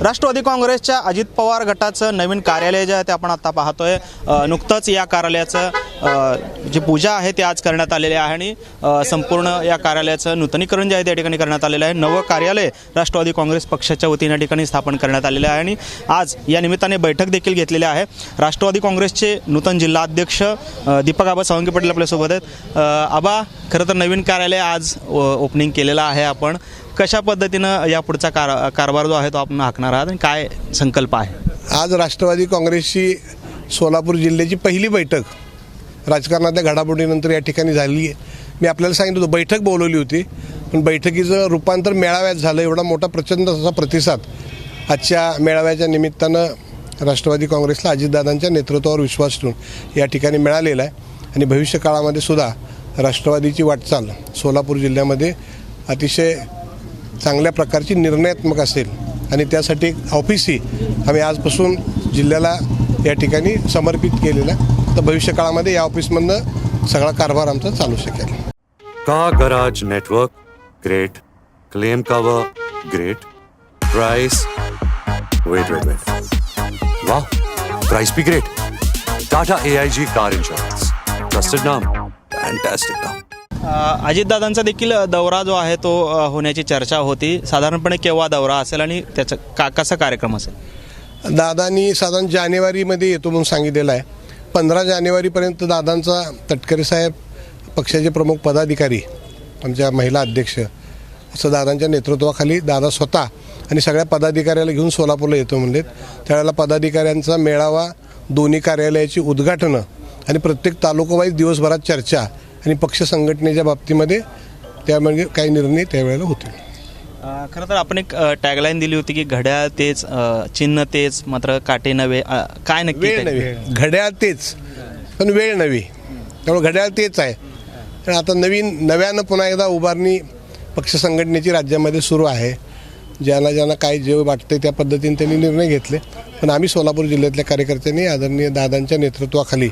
राष्ट्रवादी काँग्रेसच्या अजित पवार गटाचं नवीन कार्यालय जे आहे ते आपण आता पाहतोय. नुकतंच या कार्यालयाचं जी पूजा आहे ती आज करण्यात आलेली आहे आणि संपूर्ण या कार्यालयाचं नूतनीकरण जे आहे त्या ठिकाणी करण्यात आलेलं आहे. नवं कार्यालय राष्ट्रवादी काँग्रेस पक्षाच्या वतीने या ठिकाणी स्थापन करण्यात आलेलं आहे आणि आज या निमित्ताने बैठक देखील घेतलेली आहे. राष्ट्रवादी काँग्रेसचे नूतन जिल्हाध्यक्ष दीपक आबा सावंगी पाटील आपल्यासोबत आहेत. आबा खरं तर नवीन कार्यालय आज ओपनिंग केलेलं आहे आपण. कशा पद्धतीनं या पुढचा कार कारभार जो आहे तो आपण आखणार आहात आणि काय संकल्प आहे? आज राष्ट्रवादी काँग्रेसची सोलापूर जिल्ह्याची पहिली बैठक राजकारणातल्या घडामोडीनंतर या ठिकाणी झाली आहे. मी आपल्याला सांगितलं होतं बैठक बोलवली होती पण बैठकीचं रूपांतर मेळाव्यात झालं एवढा मोठा प्रचंड असा प्रतिसाद आजच्या मेळाव्याच्या निमित्तानं राष्ट्रवादी काँग्रेसला अजितदादांच्या नेतृत्वावर विश्वास ठेवून या ठिकाणी मिळालेला आहे. आणि भविष्य काळामध्ये सुद्धा राष्ट्रवादीची वाटचाल सोलापूर जिल्ह्यामध्ये अतिशय चांगल्या प्रकारची निर्णयात्मक असेल. आणि त्यासाठी एक ऑफिसही आम्ही आजपासून जिल्ह्याला या ठिकाणी समर्पित केलेलं आहे. तर भविष्य काळामध्ये या ऑफिसमधनं सगळा कारभार आमचा चालू शकेल Car Garage Network, great. Claim cover, great. Price, wait, wait, wait. Wow, price be great. Tata AIG Car Insurance. Trusted name, fantastic name. अ, अजितदादांचा देखील दौरा जो आहे तो होण्याची चर्चा होती साधारणपणे केव्हा दौरा असेल आणि त्याचा का कसा कार्यक्रम असेल दादांनी साधारण जानेवारीमध्ये येतो म्हणून सांगितलेलं आहे पंधरा जानेवारीपर्यंत दादांचा तटकरे साहेब पक्षाचे प्रमुख पदाधिकारी आमच्या महिला अध्यक्ष असं दादांच्या नेतृत्वाखाली दादा स्वतः आणि सगळ्या पदाधिकाऱ्याला घेऊन सोलापूरला येतो म्हणलेत. त्यावेळेला पदाधिकाऱ्यांचा मेळावा दोन्ही कार्यालयाची उद्घाटनं आणि प्रत्येक तालुकावाईज दिवसभरात चर्चा आणि पक्ष संघटनेच्या बाबतीमध्ये त्यामध्ये काही निर्णय त्यावेळेला होतील. खरं तर आपण एक टॅगलाईन दिली होती की घड्याळ तेच चिन्ह तेच मात्र काटे नव्हे. काय नक्की वेळ ते? नव्हे. घड्याळ तेच. पण वेळ नव्हे. त्यामुळे घड्याळ तेच आहे. आणि आता नवीन नव्यानं पुन्हा एकदा उभारणी पक्ष संघटनेची राज्यामध्ये सुरू आहे. ज्यांना ज्यांना काय जे वाटते त्या पद्धतीने त्यांनी निर्णय घेतले. पण आम्ही सोलापूर जिल्ह्यातल्या कार्यकर्त्यांनी आदरणीय दादांच्या नेतृत्वाखाली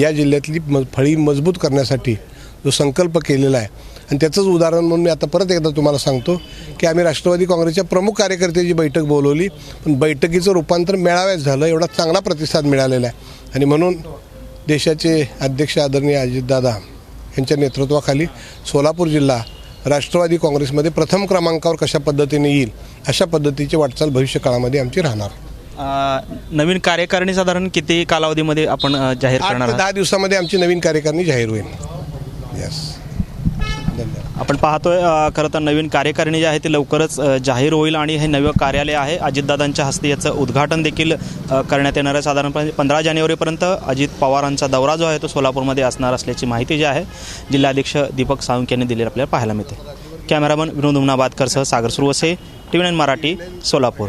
या जिल्ह्यातली म फळी मजबूत करण्यासाठी जो संकल्प केलेला आहे. आणि त्याचंच उदाहरण म्हणून मी आता परत एकदा तुम्हाला सांगतो की आम्ही राष्ट्रवादी काँग्रेसच्या प्रमुख कार्यकर्त्याची बैठक बोलवली पण बैठकीचं रूपांतर मेळाव्यात झालं एवढा चांगला प्रतिसाद मिळालेला आहे. आणि म्हणून देशाचे अध्यक्ष आदरणीय अजितदादा यांच्या नेतृत्वाखाली सोलापूर जिल्हा राष्ट्रवादी काँग्रेसमध्ये प्रथम क्रमांकावर कशा पद्धतीने येईल अशा पद्धतीची वाटचाल भविष्य काळामध्ये आमची राहणार. नवीन कार्यकारिणी साधारण किती कालावधीमध्ये आपण जाहीर करणार दहा दिवसामध्ये आमची नवीन कार्यकारिणी जाहीर होईल. येस धन्यवाद. आपण पाहतोय अ, खरं तर नवीन कार्यकारिणी जी आहे ती लवकरच अ, जाहीर होईल आणि हे नवं कार्यालय आहे. अजितदादांच्या हस्ते याचं उद्घाटन देखील अ, करण्यात येणार आहे. साधारणपणे पंधरा जानेवारीपर्यंत अजित पवारांचा दौरा जो आहे तो सोलापूरमध्ये असणार असल्याची माहिती जी आहे जिल्हाध्यक्ष दीपक सावंत यांनी दिली आपल्याला पाहायला मिळते. Cameraman Vinod उमनाबादकरसह Sagar Suravase T V nine Marathi Solapur.